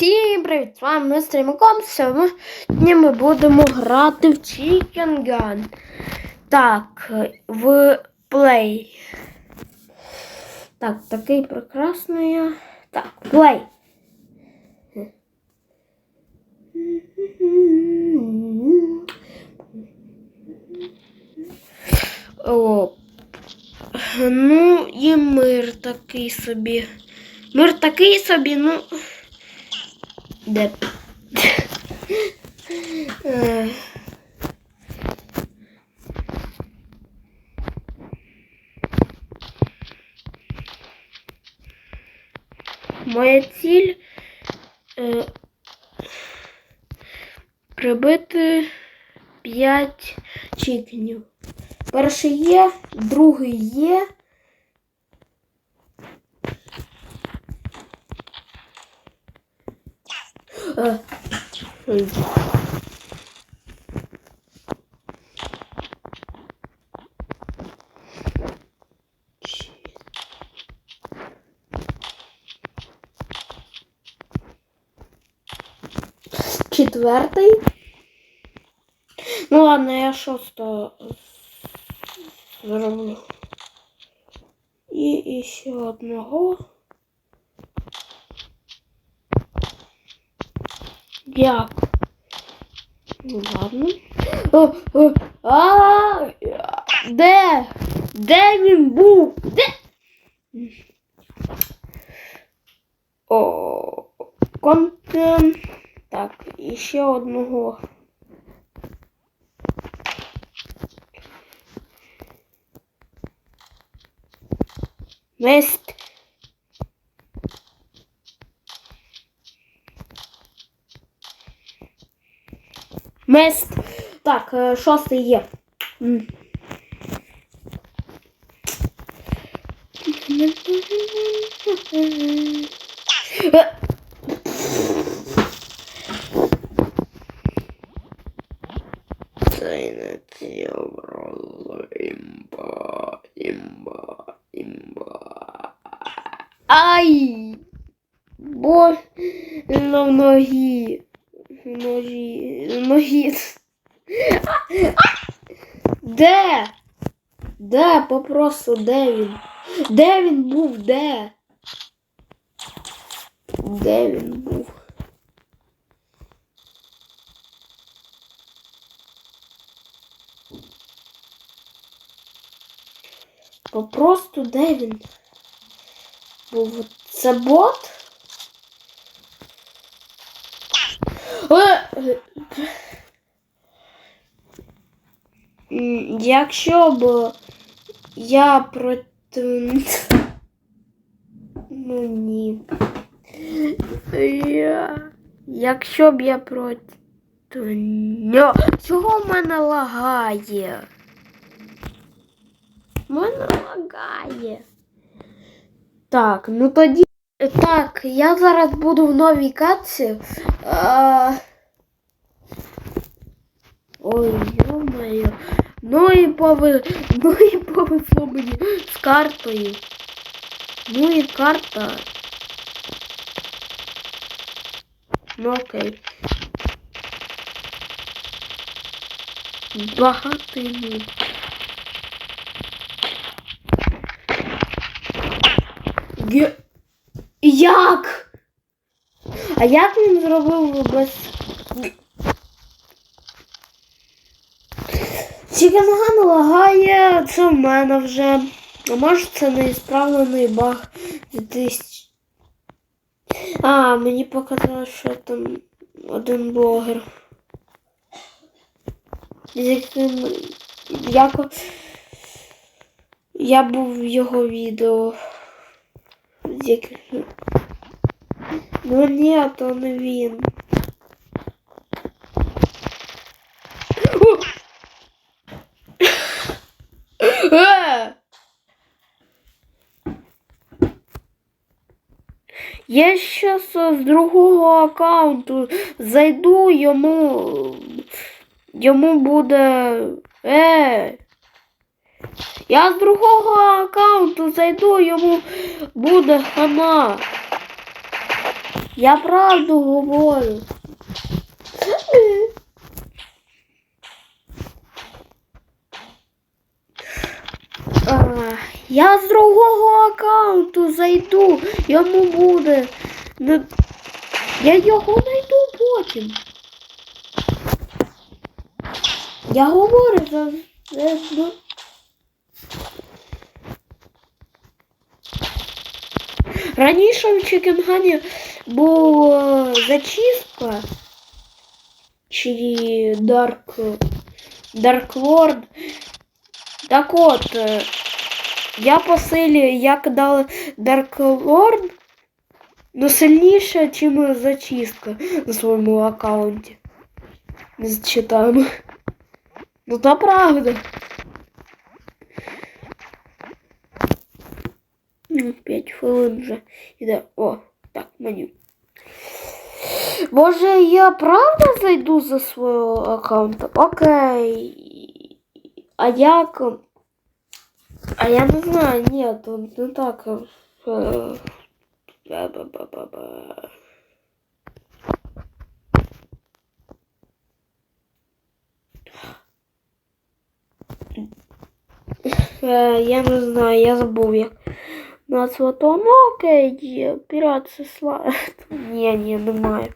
Всім привіт! З вами ми Стрімаком. Сьогодні ми будемо грати в Chicken Gun. Так, в Play. Так, такий прекрасний. Так, Play. О, ну і мир такий собі. Мир такий собі, ну. Де? Моя ціль е, прибити 5 чікенів. Перший є, другий є. Четвертий. Ну ладно, я шосто зроблю. І ще одного. Як? Ну ладно. А, де? Де він був? Де? О, контент. Так, і одного. Вест. Мест. Так, е, шостий є. М. Е. Це не ціло імба, імба, імба. Ай! Бо на ноги. Ножі. Ноги. Де? Де попросту, де він? Де він був? Де? Де він був? Попросту де він? Був це бот? Якщо б я проти. Ну ні. Я... Якщо б я проти. нього- Чого в мене лагає? В Мене лагає. Так, ну тоді. Так, я зараз буду в новій катці. А... Ой, ё-моё. Ну і пови... ну і повезло мені з картою. Ну і карта. Ну окей. Багатий. Ге... Як? А як він зробив без. Чікенган лагає, це в мене вже. А може це неісправлений баг 2000. А, мені показало, що там один блогер. З яким. Як... Я був в його відео. Яким... Ну ні, то не він. О! Е! Я щас з другого аккаунту зайду, йому йому буде. Е. Я з другого аккаунту зайду, йому буде хана. Я правду говорю. Я з другого аккаунту зайду, йому буде. Я його знайду потім. Я говорю за. за- ну. Раніше в Чикенгані був е, зачистка чи Dark, Dark Lord. Так от, е, я по силі, як дав Dark Lord, ну сильніше, ніж зачистка на своєму аккаунті. З читами. Ну та правда. Ну, 5 хвилин вже іде. О, так, меню. Може, я правда зайду за свого аккаунта? Окей. А як? А я не знаю, ні, то не так. Е, Я не знаю, я забув як назва то. Ну окей, пірат це сла. Ні, ні, немає.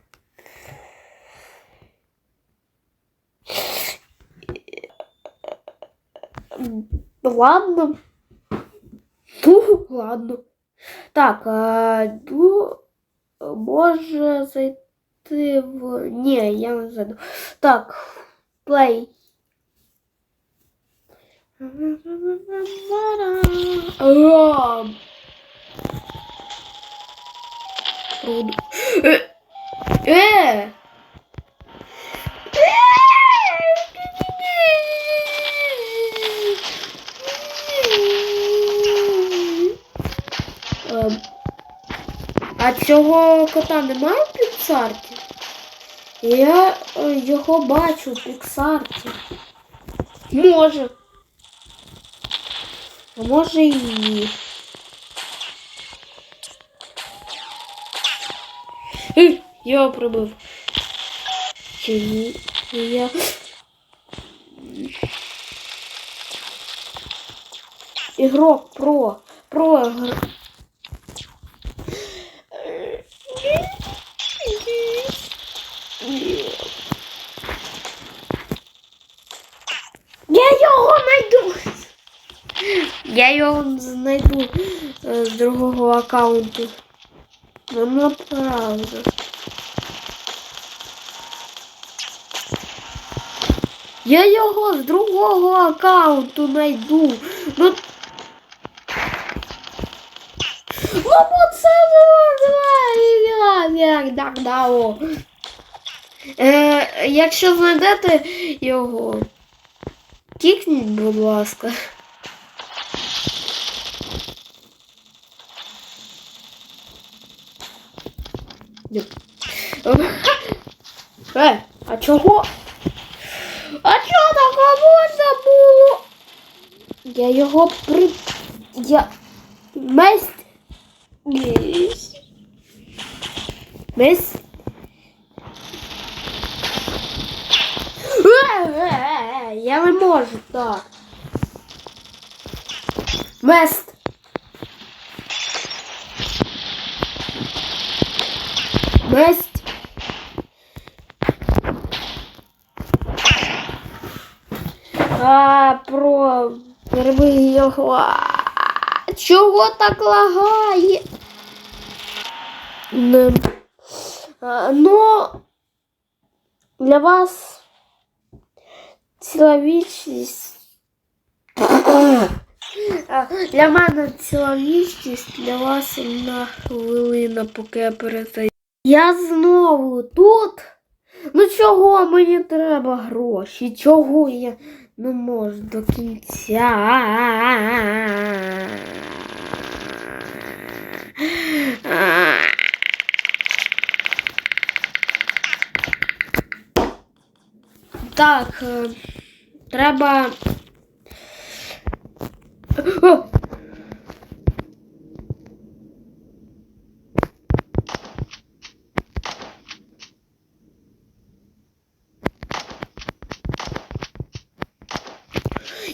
Ладно. Ну, ладно. Так, а, ну, може зайти в. Ні, я не зайду. Так, плей. А, Труд. Е! Е! Ем, А цього кота немає в Піксарті? Я е, його бачу в Піксарті. Може. А може і ні. Я його прибив. Чи? Я. Ігрок про. Про. Я його знайду. Я його знайду е, з другого аккаунту. Ну, правда. Я його з другого аккаунту знайду. Ну, Ну. Е, якщо знайдете його, кікніть, будь ласка. Е, а чого? Можна було? Я його при... Я... Е, е, Я не можу так. Мест. Месть. А, про перебий його. Чого так лагає? Ну, для вас ціла. Для мене ціла вічність, для вас одна хвилина, поки я перестаю. Я знову тут. Ну чого мені треба гроші? Чого я не может, до кінця? Так, е, треба. О!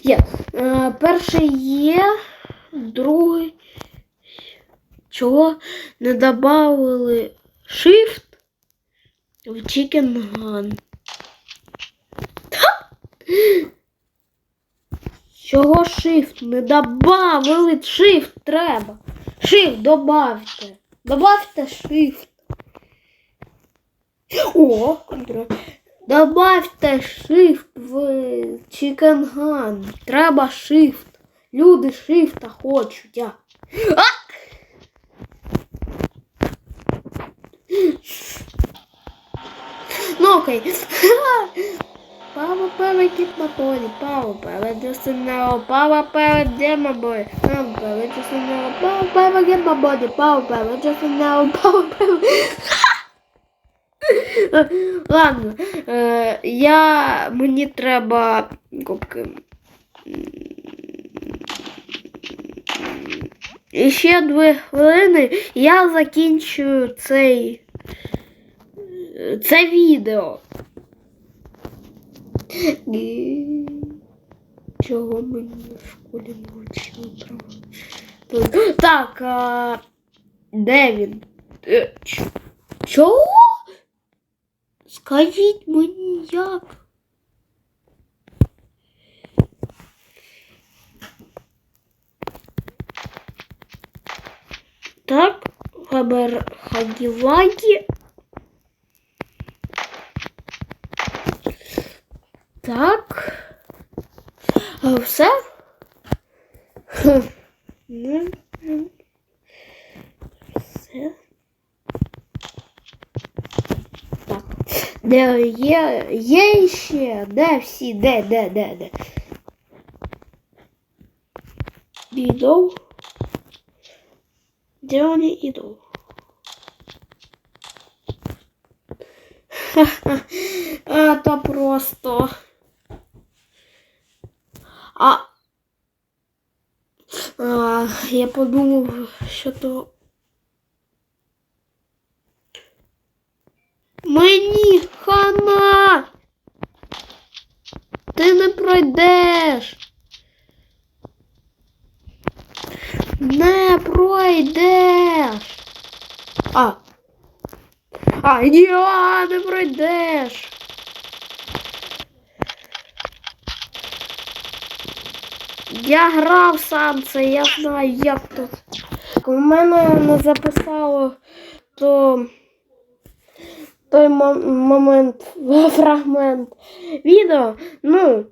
Є. Е, перший є, другий. Чого не додали shift в Chicken Gun? Чого shift? Не добавили shift треба. Shift добавте. Добавте shift. О, контроль. Добавте shift в Chicken Gun. Треба shift. Люди шифта хочуть. А! А! Ну окей. Пава пава кіт моторі, пава пава десенео, пава пава дема бой, пава пава десенео, пава пава гема боді, пава пава десенео, пава пава. Ладно, е, я мені треба кубки. І ще дві хвилини я закінчую цей це відео. Чого мені в школі не вчили право? Так, а... де він? Чого? Скажіть мені як? Так, Хабер Хагівагі. Так. А, Все? Хм. Де є, є ще? Де всі? Де, де, де, де? Відео. Де вони йдуть? Это просто. А, а я подумав, що то. Мені хана! Ти не пройдеш. Не пройдеш. А. А, ні, а, не пройдеш. Я грав сам це, я знаю, як тут. У мене не записало то той мо- момент, фрагмент відео. Ну,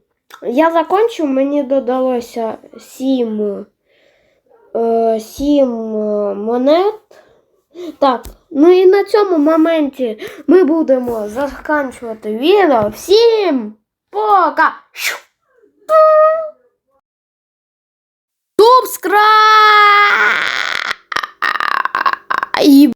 я закончу, мені додалося сім, е, сім е, монет. Так, ну і на цьому моменті ми будемо закінчувати відео. Всім пока! Subscribe!